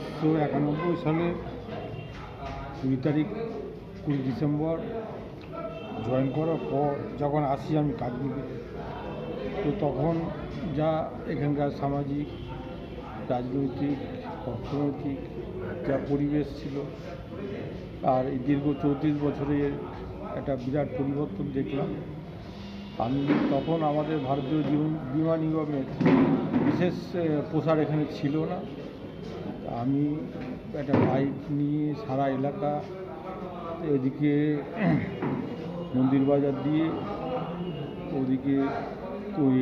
উনিশশো একানব্বই সালে কুড়ি তারিখ, কুড়ি ডিসেম্বর জয়েন করার পর যখন আসি আমি কাকদ্বীপে, তো তখন যা এখানকার সামাজিক, রাজনৈতিক, অর্থনৈতিক যা পরিবেশ ছিল, আর এই দীর্ঘ চৌত্রিশ বছরের একটা বিরাট পরিবর্তন দেখলাম। আমি তখন আমাদের ভারতীয় জীবন বিমা নিগমের বিশেষ প্রসার এখানে ছিল না। আমি একটা বাইক নিয়ে সারা এলাকা এদিকে মন্দির বাজার দিয়ে ওদিকে ওই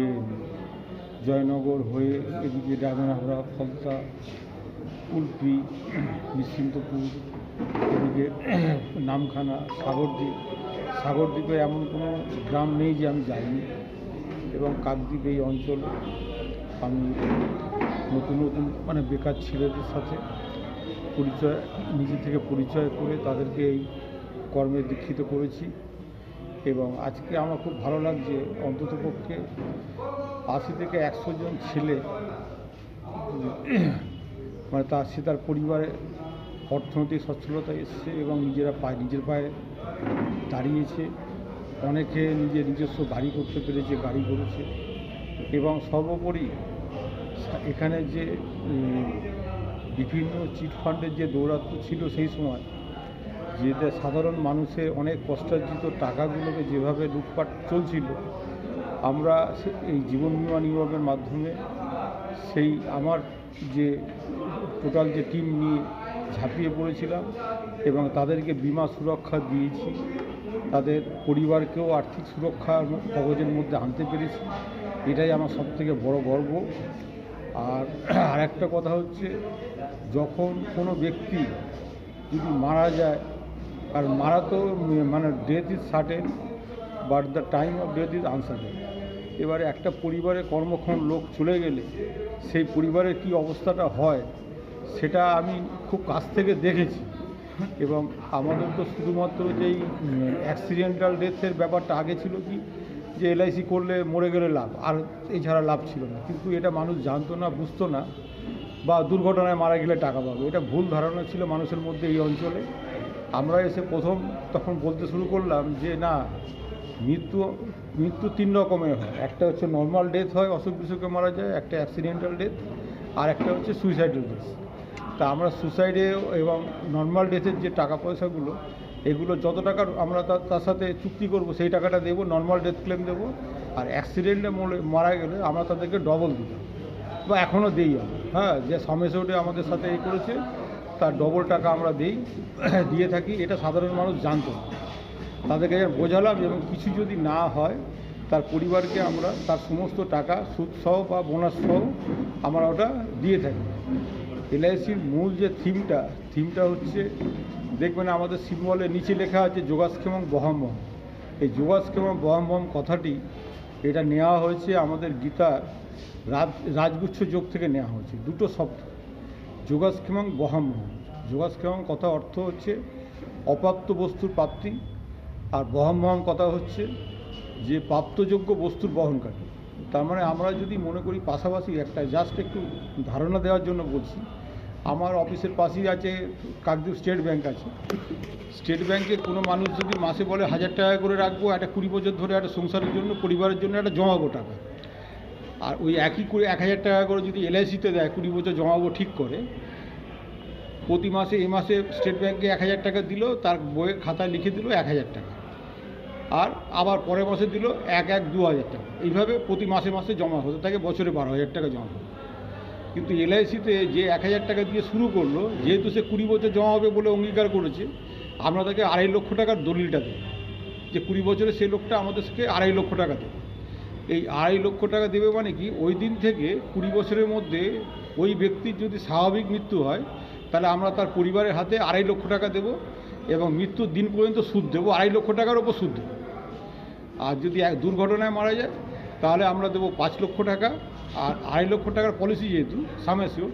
জয়নগর হয়ে এদিকে ডায়মন্ডহাবড়া ফলতা, কুলপি, নিশ্চিন্তপুর, এদিকে নামখানা, সাগরদ্বীপ। সাগরদ্বীপে এমন কোনো গ্রাম নেই যে আমি যাইনি। এবং কাকদ্বীপ এই অঞ্চল আমি নতুন নতুন মানে বেকার ছেলেদের সাথে পরিচয় নিজে থেকে পরিচয় করে তাদেরকে এই কর্মে দীক্ষিত করেছি এবং আজকে আমার খুব ভালো লাগছে অন্ততপক্ষে আশি থেকে একশো জন ছেলে মানে তার সে তার পরিবারে অর্থনৈতিক সচ্ছলতা এসছে এবং নিজেরা পায়, নিজের পায়ে দাঁড়িয়েছে। অনেকে নিজের নিজস্ব বাড়ি করতে পেরেছে, গাড়ি করেছে এবং সর্বোপরি এখানে যে বিভিন্ন চিটফান্ডের যে দৌরাত্ম্য ছিল সেই সময়, যেটা সাধারণ মানুষের অনেক কষ্টার্জিত টাকাগুলোকে যেভাবে লুটপাট চলছিল, আমরা এই জীবন বিমা নিগমের মাধ্যমে সেই আমার যে টোটাল যে টিম নিয়ে ঝাঁপিয়ে পড়েছিলাম এবং তাদেরকে বিমা সুরক্ষা দিয়েছি, তাদের পরিবারকেও আর্থিক সুরক্ষার কবজের মধ্যে আনতে পেরেছি, এটাই আমার সবথেকে বড় গর্ব। আর আরেকটা কথা হচ্ছে, যখন কোনো ব্যক্তি যদি মারা যায়, আর মারা তো মানে death is certain but the time of death is uncertain এবারে একটা পরিবারে কর্মক্ষম লোক চলে গেলে, সেই পরিবারের কি অবস্থাটা হয়, সেটা আমি খুব কাছ থেকে দেখেছি। এবং আমাদের তো শুধুমাত্র যেই অ্যাক্সিডেন্টাল ডেথের ব্যাপারটা আগে ছিল কি যে এলআইসি করলে মরে গেলে লাভ, আর এছাড়া লাভ ছিল না। কিন্তু এটা মানুষ জানতো না, বুঝতো না, বা দুর্ঘটনায় মারা গেলে টাকা পাবে। এটা ভুল ধারণা ছিল মানুষের মধ্যে এই অঞ্চলে। আমরা এসে প্রথম তখন বলতে শুরু করলাম যে, না, মৃত্যু মৃত্যু তিন রকমের হয়। একটা হচ্ছে নর্মাল ডেথ হয়, অসুখ বিসুখে মারা যায়, একটা অ্যাক্সিডেন্টাল ডেথ আর একটা হচ্ছে সুইসাইডাল ডেথ তা আমরা সুসাইডে এবং নর্মাল ডেথের যে টাকা পয়সাগুলো এগুলো যত টাকা আমরা তার সাথে চুক্তি করব, সেই টাকাটা দেবো নর্মাল ডেথ ক্লেম দেবো। আর অ্যাক্সিডেন্টে মারা গেলে আমরা তাদেরকে ডবল দিতাম বা এখনও দিই হ্যাঁ যে সমেসোডে আমাদের সাথে এই করেছে, তার ডবল টাকা আমরা দিই, দিয়ে থাকি। এটা সাধারণ মানুষ জানতো না। তাদেরকে বোঝালাম এবং কিছু যদি না হয়, তার পরিবারকে আমরা তার সমস্ত টাকা, সুদ সহ বা বোনাস সহ আমরা ওটা দিয়ে থাকি। এলআইসির মূল যে থিমটা থিমটা হচ্ছে দেখবেন আমাদের সিম্বলের নিচে লেখা আছে যোগাক্ষেম এবং বহম এই যোগাক্ষেম এবং বহম কথাটি এটা নেওয়া হয়েছে আমাদের গীতার রাজ, রাজগুচ্ছ যোগ থেকে নেওয়া হয়েছে, দুটো শব্দ। যোগাক্ষেম বহম যোগাক্ষেম কথা অর্থ হচ্ছে অপ্রাপ্ত বস্তুর প্রাপ্তি, আর বহম বহম কথা হচ্ছে যে প্রাপ্তযোগ্য বস্তুর বহনকারী। তার মানে আমরা যদি মনে করি পাশাপাশি একটা, জাস্ট একটু ধারণা দেওয়ার জন্য বলছি আমার অফিসের পাশেই আছে কাকদ্বীপ স্টেট ব্যাংক আছে। স্টেট ব্যাংকে কোনো মানুষ যদি মাসে বলে হাজার টাকা করে রাখব, একটা কুড়ি বছর ধরে একটা সংসারের জন্য, পরিবারের জন্য একটা জমাবো টাকা। আর ওই একই করে এক হাজার টাকা করে যদি এলআইসিতে দেয়, কুড়ি বছর জমাবো ঠিক করে, প্রতি মাসে এ মাসে স্টেট ব্যাংকে এক হাজার টাকা দিল, তার বইয়ের খাতায় লিখে দিল এক হাজার টাকা। আর আবার পরের মাসে দিল এক এক, দু হাজার টাকা। এইভাবে প্রতি মাসে মাসে জমা হতে থাকে, বছরে বারো হাজার টাকা জমা হবে কিন্তু এলআইসিতে যে এক হাজার টাকা দিয়ে শুরু করল, যেহেতু সে কুড়ি বছর জমা হবে বলে অঙ্গীকার করেছে, আমরা তাকে আড়াই লক্ষ টাকার দলিলটা দেবো। যে কুড়ি বছরে সেই লোকটা আমাদেরকে আড়াই লক্ষ টাকা দেবে। এই আড়াই লক্ষ টাকা দেবে মানে কি? ওই দিন থেকে কুড়ি বছরের মধ্যে ওই ব্যক্তির যদি স্বাভাবিক মৃত্যু হয়, তাহলে আমরা তার পরিবারের হাতে আড়াই লক্ষ টাকা দেবো এবং মৃত্যুর দিন পর্যন্ত সুদ দেবো। আড়াই লক্ষ টাকার ওপর সুদ দেবো। আর যদি এক দুর্ঘটনায় মারা যায়, তাহলে আমরা দেবো পাঁচ লক্ষ টাকা। আর আড়াই লক্ষ টাকার পলিসি যেহেতু সামেসিওর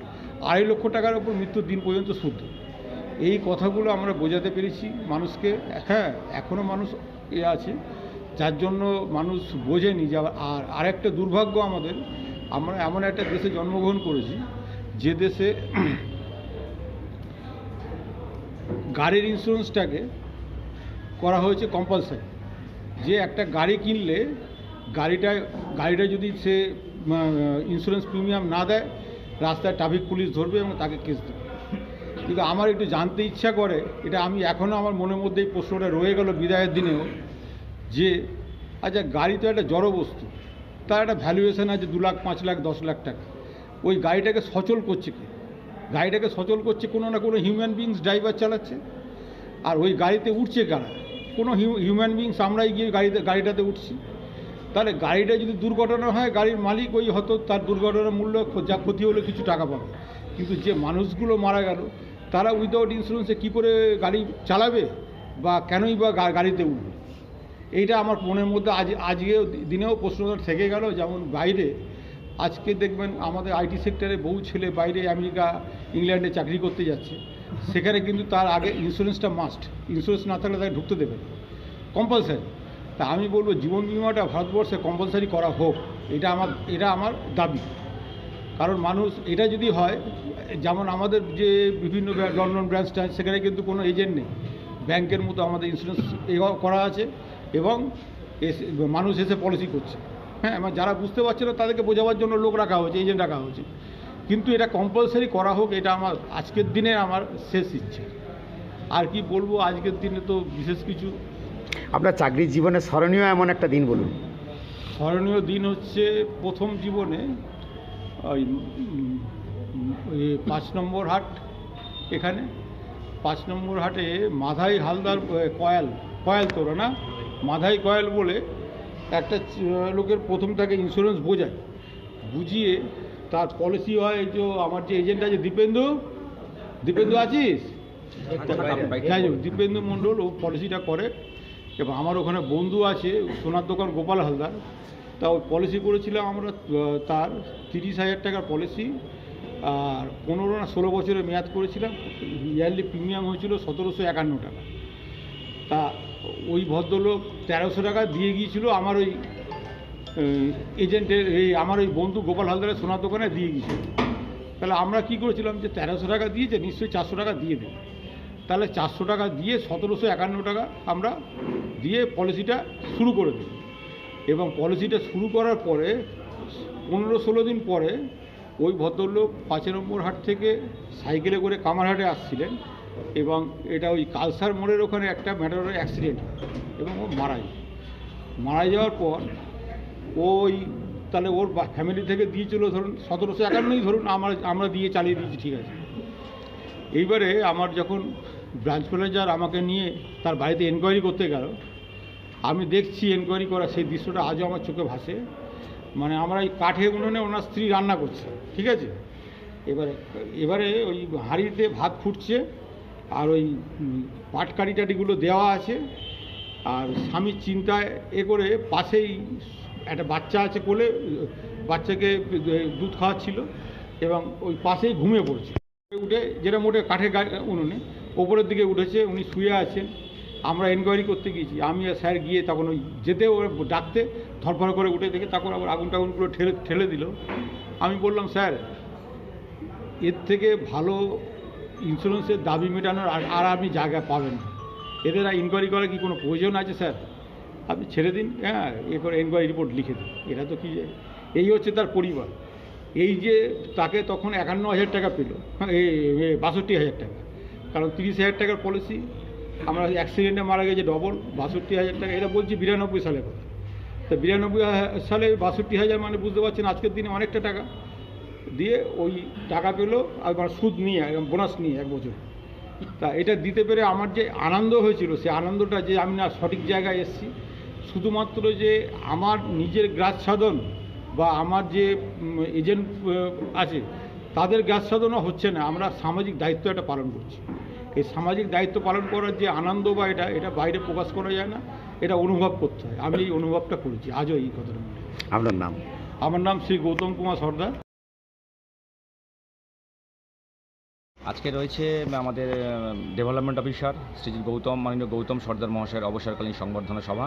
আড়াই লক্ষ টাকার ওপর মৃত্যুর দিন পর্যন্ত সুদ এই কথাগুলো আমরা বোঝাতে পেরেছি। মানুষকে হ্যাঁ এখনও মানুষ এ আছে। যার জন্য মানুষ বোঝেনি যে আর আরেকটা দুর্ভাগ্য আমাদের, আমরা এমন একটা দেশে জন্মগ্রহণ করেছি, যে দেশে গাড়ির ইন্স্যুরেন্সটাকে করা হয়েছে কম্পালসারি যে একটা গাড়ি কিনলে গাড়িটা গাড়িটা যদি সে ইন্স্যুরেন্স প্রিমিয়াম না দেয়, রাস্তায় ট্রাফিক পুলিশ ধরবে এবং তাকে কেস দেবে। কিন্তু আমার একটু জানতে ইচ্ছা করে, এটা আমি এখনও আমার মনের মধ্যে এই প্রশ্নটা রয়ে গেল বিদায়ের দিনেও, যে আচ্ছা গাড়ি তো একটা জড় বস্তু, তার একটা ভ্যালুয়েশন আছে দু লাখ, পাঁচ লাখ, দশ লাখ টাকা। ওই গাড়িটাকে সচল করছে কি? গাড়িটাকে সচল করছে কোনো না কোনো হিউম্যান বিংস ড্রাইভার চালাচ্ছে, আর ওই গাড়িতে উঠছে কারা? কোনো হিউম্যান বিংস আমরাই গিয়ে গাড়িতে, গাড়িটাতে উঠছি। তাহলে গাড়িটা যদি দুর্ঘটনা হয়, গাড়ির মালিক ওই হয়তো তার দুর্ঘটনার মূল্য যা ক্ষতি হলে কিছু টাকা পাবে। কিন্তু যে মানুষগুলো মারা গেল, তারা উইদাউট ইন্স্যুরেন্সে কী করে গাড়ি চালাবে বা কেনই বা গাড়িতে উঠবে? এইটা আমার মনের মধ্যে আজ, আজকেও দিনেও প্রশ্নটা থেকে গেল, যেমন বাইরে। আজকে দেখবেন আমাদের আইটি সেক্টরে বহু ছেলে বাইরে আমেরিকা, ইংল্যান্ডে চাকরি করতে যাচ্ছে। সেখানে কিন্তু তার আগে ইন্স্যুরেন্সটা মাস্ট ইন্স্যুরেন্স না থাকলে তাকে ঢুকতে দেবে কম্পালসারি তা আমি বলব জীবন বিমাটা ভারতবর্ষে কম্পালসারি করা হোক, এটা আমার এটা আমার দাবি। কারণ মানুষ, এটা যদি হয়, যেমন আমাদের যে বিভিন্ন লন্ডন ব্রাঞ্চটা সেখানে কিন্তু কোনো এজেন্ট নেই। ব্যাংকের মতো আমাদের ইন্স্যুরেন্স করা আছে এবং এসে, মানুষ এসে পলিসি করছে। হ্যাঁ এবার যারা বুঝতে পারছে না তাদেরকে বোঝাবার জন্য লোক রাখা হয়েছে এজেন্ট রাখা হয়েছে। কিন্তু এটা কম্পালসারি করা হোক, এটা আমার, আজকের দিনে আমার শেষ ইচ্ছে। আর কি বলব, আজকের দিনে তো বিশেষ কিছু আপনার চাকরির জীবনে স্মরণীয় এমন একটা দিন বলুন। স্মরণীয় দিন হচ্ছে প্রথম জীবনে ওই পাঁচ নম্বর হাট এখানে। পাঁচ নম্বর হাটে মাধাই হালদার কয়াল কয়াল তোরা না? মাধাই কয়াল বলে একটা লোকের প্রথম তাকে ইন্স্যুরেন্স বোঝায়। বুঝিয়ে তার পলিসি হয় যে আমার যে এজেন্ট আছে দীপেন্দু? দীপেন্দু আছিস? যাই হোক দীপেন্দু মণ্ডল ও পলিসিটা করে। এবং আমার ওখানে বন্ধু আছে, সোনার দোকান গোপাল হালদার। তা ওই পলিসি করেছিলাম আমরা তার তিরিশ হাজার টাকার পলিসি আর পনেরো না ষোলো বছরের মেয়াদ করেছিলাম। ইয়ারলি প্রিমিয়াম হয়েছিল সতেরোশো একান্ন টাকা। তা ওই ভদ্রলোক তেরোশো টাকা দিয়ে গিয়েছিল, আমার ওই এজেন্টের এই আমার ওই বন্ধু গোপাল হালদারের সোনার দোকানে দিয়ে গিয়েছিল। তাহলে আমরা কি করেছিলাম যে তেরোশো টাকা দিয়েছে, নিশ্চয়ই চারশো টাকা দিয়ে দেবে। তাহলে চারশো টাকা দিয়ে সতেরোশো একান্ন টাকা আমরা দিয়ে পলিসিটা শুরু করে দিই এবং পলিসিটা শুরু করার পরে পনেরো ষোলো দিন পরে ওই ভদ্রলোক পাঁচ নম্বর হাট থেকে সাইকেলে করে কামারহাটে আসছিলেন এবং এটা ওই কালসার মোড়ের ওখানে একটা ম্যাটারের অ্যাক্সিডেন্ট এবং ও মারা যায় মারা যাওয়ার পর ওই তাহলে ওর ফ্যামিলি থেকে দিয়েছিল ধরুন সতেরোশো একান্নই ধরুন আমরা আমরা দিয়ে চালিয়ে দিয়েছি, ঠিক আছে। এইবারে আমার যখন ব্রাঞ্চ ম্যানেজার আমাকে নিয়ে তার বাড়িতে এনকোয়ারি করতে গেল, আমি দেখছি এনকোয়ারি করা সেই দৃশ্যটা আজও আমার চোখে ভাসে। মানে আমরা এই কাঠে উনুনে ওনার স্ত্রী রান্না করছে, ঠিক আছে? এবারে এবারে ওই হাঁড়িতে ভাত ফুটছে, আর ওই পাটকারি টাটিগুলো দেওয়া আছে, আর স্বামীর চিন্তায় এ করে পাশেই একটা বাচ্চা আছে কোলে, বাচ্চাকে দুধ খাওয়াচ্ছিল, এবং ওই পাশেই ঘুমিয়ে পড়ছে। উঠে, যেটা মোটে কাঠে উনুনে, ওপরের দিকে উঠেছে, উনি শুয়ে আছেন। আমরা এনকোয়ারি করতে গিয়েছি। আমি আর স্যার গিয়ে তখন ওই যেতে ওরা ডাকতে ধরফর করে উঠে দেখে তখন আবার আগুন টাগুনগুলো ঠেলে ঠেলে দিল। আমি বললাম, স্যার, এর থেকে ভালো ইন্স্যুরেন্সের দাবি মেটানোর আর আর আপনি জায়গা পাবেন এদের ইনকোয়ারি করার কি কোনো প্রয়োজন আছে, স্যার? আপনি ছেড়ে দিন। হ্যাঁ এ করে এনকোয়ারি রিপোর্ট লিখে দিন। এটা তো কি এই হচ্ছে তার পরিবার। এই যে তাকে তখন একান্ন হাজার টাকা পেল হ্যাঁ বাষট্টি হাজার টাকা। কারণ তিরিশ হাজার টাকার পলিসি আমরা অ্যাক্সিডেন্টে মারা গেছে ডবল বাষট্টি হাজার টাকা, এটা বলছি বিরানব্বই সালে কথা। তো বিরানব্বই সালে বাষট্টি হাজার মানে বুঝতে পারছেন আজকের দিনে অনেকটা টাকা। দিয়ে ওই টাকা পেল আর সুদ নিয়ে বোনাস নিয়ে এক বছর। তা এটা দিতে পেরে আমার যে আনন্দ হয়েছিল, সে আনন্দটা যে আমি না সঠিক জায়গায় এসেছি। শুধুমাত্র যে আমার নিজের গ্রাস সাধন বা আমার যে এজেন্ট আছে তাদের গ্যাস সাধনও হচ্ছে না। আমরা সামাজিক দায়িত্ব এটা পালন করছি। এই সামাজিক দায়িত্ব পালন করার যে আনন্দ বা এটা এটা বাইরে প্রকাশ করা যায় না এটা অনুভব করতে হয়। আমি এই অনুভবটা করেছি আজও এই কথাটা মনে আপনার নাম? আমার নাম শ্রী গৌতম কুমার সর্দার। আজকে রয়েছে আমাদের ডেভেলপমেন্ট অফিসার শ্রীযুত গৌতম মাননীয় গৌতম সর্দার মহাশয়ের অবসরকালীন সংবর্ধনা সভা।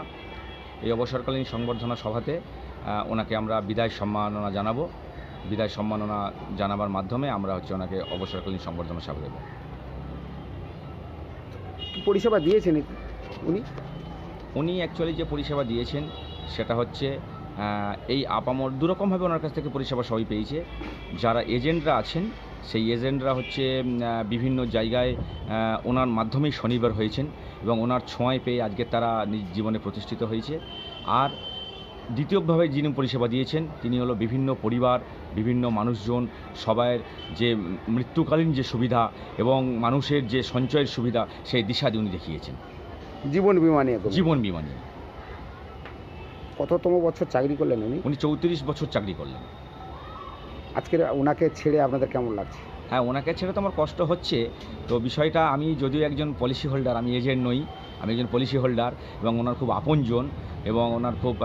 এই অবসরকালীন সংবর্ধনা সভাতে ওনাকে আমরা বিদায় সম্মাননা জানাব। বিদায় সম্মাননা জানাবার মাধ্যমে আমরা হচ্ছে ওনাকে অবসরকালীন সংবর্ধনা সভা দেবো। পরিষেবা দিয়েছেন উনি? উনি অ্যাকচুয়ালি যে পরিষেবা দিয়েছেন সেটা হচ্ছে এই আপামর দুরকমভাবে ওনার কাছ থেকে পরিষেবা সবই পেয়েছে। যারা এজেন্টরা আছেন সেই এজেন্টরা হচ্ছে বিভিন্ন জায়গায় ওনার মাধ্যমেই শনিবার হয়েছেন। এবং ওনার ছোঁয়ায় পেয়ে আজকে তারা নিজ জীবনে প্রতিষ্ঠিত হয়েছে। আর দ্বিতীয়ভাবে যিনি পরিষেবা দিয়েছেন তিনি হলো বিভিন্ন পরিবার বিভিন্ন মানুষজন সবাইয়ের যে মৃত্যুকালীন যে সুবিধা এবং মানুষের যে সঞ্চয়ের সুবিধা সেই দিশা উনি দেখিয়েছেন। জীবন বিমা নিয়ে জীবন বিমা নিয়ে। কততম বছর চাকরি করলেন উনি? উনি চৌত্রিশ বছর চাকরি করলেন। আজকের ওনাকে ছেড়ে আপনাদের কেমন লাগছে? হ্যাঁ ওনাকে ছেড়ে তো আমার কষ্ট হচ্ছে। তো বিষয়টা আমি যদিও একজন পলিসি হোল্ডার আমি এজেন্ট নই আমি একজন পলিসি হোল্ডার এবং ওনার খুব আপনজন এবং ওনার খুব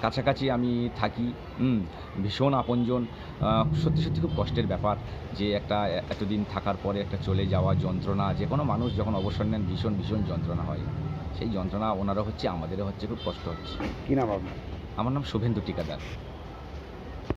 কাছাকাছি আমি থাকি হুম, ভীষণ আপনজন। সত্যি সত্যি খুব কষ্টের ব্যাপার যে একটা এতদিন থাকার পরে একটা চলে যাওয়া যন্ত্রণা যে কোনো মানুষ যখন অবসর নেন ভীষণ ভীষণ যন্ত্রণা হয়। সেই যন্ত্রণা ওনারও হচ্ছে আমাদেরও হচ্ছে খুব কষ্ট হচ্ছে। কি নাম আপনার? আমার নাম শুভেন্দু টিকাদার।